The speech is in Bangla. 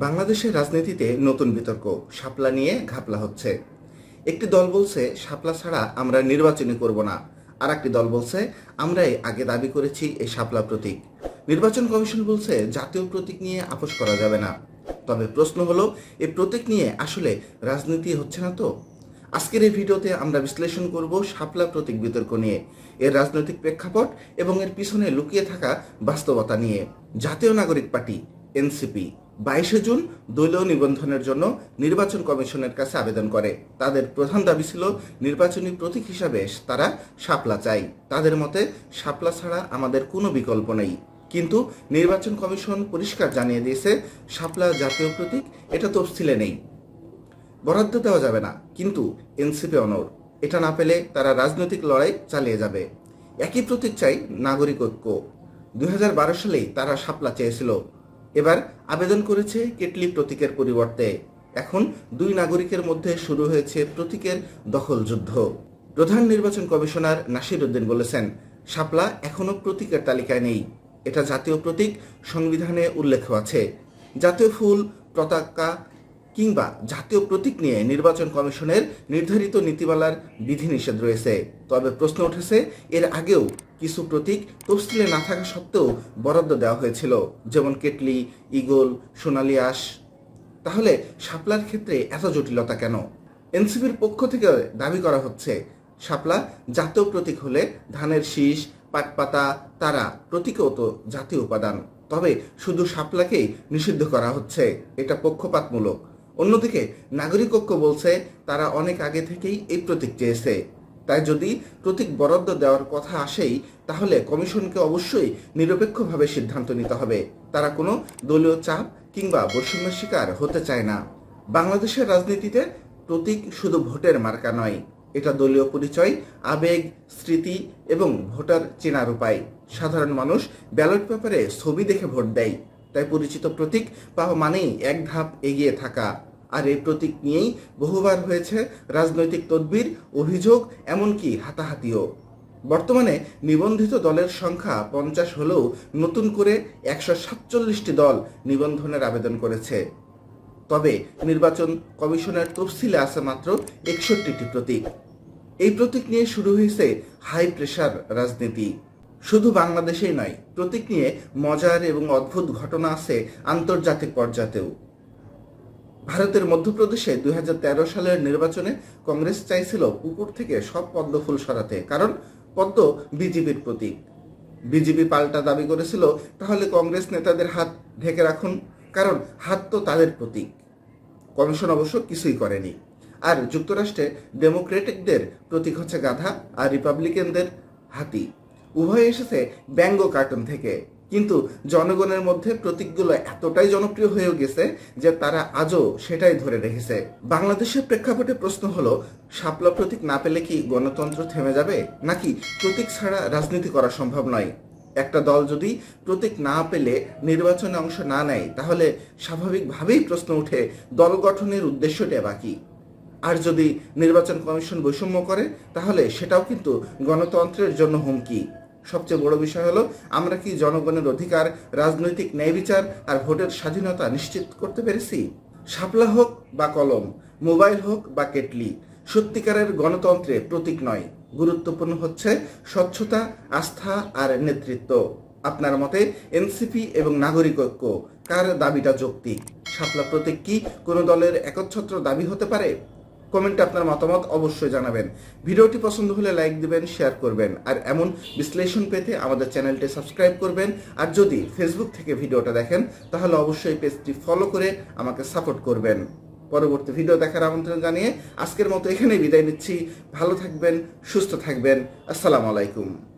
বাংলাদেশের রাজনীতিতে নতুন বিতর্ক, শাপলা নিয়ে ঘাপলা হচ্ছে। একটি দল বলছে, শাপলা ছাড়া আমরা নির্বাচনই করব না। আর একটি দল বলছে, আমরাই আগে দাবি করেছি এই শাপলা প্রতীক। নির্বাচন কমিশন বলছে, জাতীয় প্রতীক নিয়ে আপোষ করা যাবে না। তবে প্রশ্ন হলো এই প্রতীক নিয়ে আসলে রাজনীতি হচ্ছে না তো? আজকের এই ভিডিওতে আমরা বিশ্লেষণ করব শাপলা প্রতীক বিতর্ক নিয়ে, এর রাজনৈতিক প্রেক্ষাপট এবং এর পিছনে লুকিয়ে থাকা বাস্তবতা নিয়ে। জাতীয় নাগরিক পার্টি এনসিপি বাইশে জুন দলীয় নিবন্ধনের জন্য নির্বাচন কমিশনের কাছে আবেদন করে। তাদের প্রধান দাবি ছিল, নির্বাচনী প্রতীক হিসাবে তারা শাপলা চাই তাদের মতে, শাপলা ছাড়া আমাদের কোনো বিকল্প নেই। কিন্তু নির্বাচন কমিশন পরিষ্কার জানিয়ে দিয়েছে, শাপলা জাতীয় প্রতীক, এটা তফসিলে নেই। বরাদ্দ দেওয়া যাবে না, কিন্তু এনসিপি অনর এটা না পেলে তারা রাজনৈতিক লড়াই চালিয়ে যাবে। একই প্রতীক চাই নাগরিক ঐক্য দু হাজার বারো সালেই তারা শাপলা চেয়েছিল। এবার আবেদন করেছে কেটলি প্রতীকের পরিবর্তে। এখন দুই নাগরিকের মধ্যে শুরু হয়েছে প্রতীকের দখল যুদ্ধ। প্রধান নির্বাচন কমিশনার নাসির উদ্দিন বলেছেন, শাপলা এখনও প্রতীকের তালিকায় নেই। এটা জাতীয় প্রতীক সংবিধানে উল্লেখ আছে। জাতীয় ফুল, পতাকা কিংবা জাতীয় প্রতীক নিয়ে নির্বাচন কমিশনের নির্ধারিত নীতিমালার বিধিনিষেধ রয়েছে। তবে প্রশ্ন উঠেছে, এর আগেও কিছু প্রতীক তফসিলে না থাকা সত্ত্বেও বরাদ্দ দেওয়া হয়েছিল, যেমন কেটলি ইগল সোনালি আঁশ। তাহলে শাপলার ক্ষেত্রে এত জটিলতা কেন? এনসিপির পক্ষ থেকে দাবি করা হচ্ছে, শাপলা জাতীয় প্রতীক হলে ধানের শীষ, পাটপাতা, তারা প্রতীকও তো জাতীয় উপাদান। তবে শুধু শাপলাকেই নিষিদ্ধ করা হচ্ছে, এটা পক্ষপাতমূলক। অন্যদিকে নাগরিক ঐক্য বলছে তারা অনেক আগে থেকেই এই প্রতীক চেয়েছে। তাই যদি প্রতীক বরাদ্দ দেওয়ার কথা আসেই, তাহলে কমিশনকে অবশ্যই নিরপেক্ষভাবে সিদ্ধান্ত নিতে হবে। তারা কোনো দলীয় চাপ কিংবা বৈষম্যের শিকার হতে চায় না। বাংলাদেশের রাজনীতিতে প্রতীক শুধু ভোটের মার্কা নয়, এটা দলীয় পরিচয়, আবেগ, স্মৃতি এবং ভোটার চেনার উপায়। সাধারণ মানুষ ব্যালট পেপারে ছবি দেখে ভোট দেয়। তাই পরিচিত প্রতীক পাওয়া মানেই এক ধাপ এগিয়ে থাকা। আর এই প্রতীক নিয়েই বহুবার হয়েছে রাজনৈতিক তদবির, অভিযোগ, এমনকি হাতাহাতিও। বর্তমানে নিবন্ধিত দলের সংখ্যা পঞ্চাশ হলেও নতুন করে একশো সাতচল্লিশটি দল নিবন্ধনের আবেদন করেছে। তবে নির্বাচন কমিশনের তফসিলে আছে মাত্র একষট্টিটি প্রতীক। এই প্রতীক নিয়ে শুরু হয়েছে হাই প্রেশার রাজনীতি। শুধু বাংলাদেশেই নয়, প্রতীক নিয়ে মজার এবং অদ্ভুত ঘটনা আছে আন্তর্জাতিক পর্যাতেও। ভারতের মধ্যপ্রদেশে দুই হাজার তেরো সালের নির্বাচনে কংগ্রেস চাইছিল পুকুর থেকে সব পদ্ম ফুল সরাতে, কারণ পদ্ম বিজেপির প্রতীক। বিজেপি পাল্টা দাবি করেছিল, তাহলে কংগ্রেস নেতাদের হাত ঢেকে রাখুন, কারণ হাত তো তাদের প্রতীক। কমিশন অবশ্য কিছুই করেনি। আর যুক্তরাষ্ট্রে ডেমোক্রেটিকদের প্রতীক হচ্ছে গাধা আর রিপাবলিকানদের হাতি। উভয় এসেছে ব্যঙ্গ কার্টুন থেকে। কিন্তু জনগণের মধ্যে প্রতীকগুলো এতটাই জনপ্রিয় হয়ে গেছে যে তারা আজও সেটাই ধরে রেখেছে। বাংলাদেশের প্রেক্ষাপটে প্রশ্ন হলো, শাপলা প্রতীক না পেলে কি গণতন্ত্র থেমে যাবে? নাকি প্রতীক ছাড়া রাজনীতি করা সম্ভব নয়? একটা দল যদি প্রতীক না পেলে নির্বাচনে অংশ না নেয়, তাহলে স্বাভাবিকভাবেই প্রশ্ন উঠে, দল গঠনের উদ্দেশ্যটা বাকি। আর যদি নির্বাচন কমিশন বৈষম্য করে, তাহলে সেটাও কিন্তু গণতন্ত্রের জন্য হুমকি। সবচেয়ে বড় বিষয় হলো, আমরা কি জনগণের অধিকার, রাজনৈতিক ন্যায় বিচার আর ভোটের স্বাধীনতা নিশ্চিত করতে পেরেছি? শাপলা হোক বা কলম, মোবাইল হোক বা কেটলি, সত্যিকারের গণতন্ত্রে প্রতীক নয়, গুরুত্বপূর্ণ হচ্ছে স্বচ্ছতা, আস্থা আর নেতৃত্ব। আপনার মতে এনসিপি এবং নাগরিক ঐক্য কার দাবিটা যৌক্তিক? শাপলা প্রতীক কি কোনো দলের একচ্ছত্র দাবি হতে পারে? কমেন্টে আপনার মতামত অবশ্যই জানাবেন। ভিডিওটি পছন্দ হলে লাইক দিবেন শেয়ার করবেন। আর এমন বিশ্লেষণ পেতে আমাদের চ্যানেলটি সাবস্ক্রাইব করবেন। আর যদি ফেসবুক থেকে ভিডিওটা দেখেন, তাহলে অবশ্যই পেজটি ফলো করে আমাকে সাপোর্ট করবেন। পরবর্তী ভিডিও দেখার আমন্ত্রণ জানিয়ে আজকের মতো এখানেই বিদায় নিচ্ছি। ভালো থাকবেন, সুস্থ থাকবেন। আসসালামু আলাইকুম।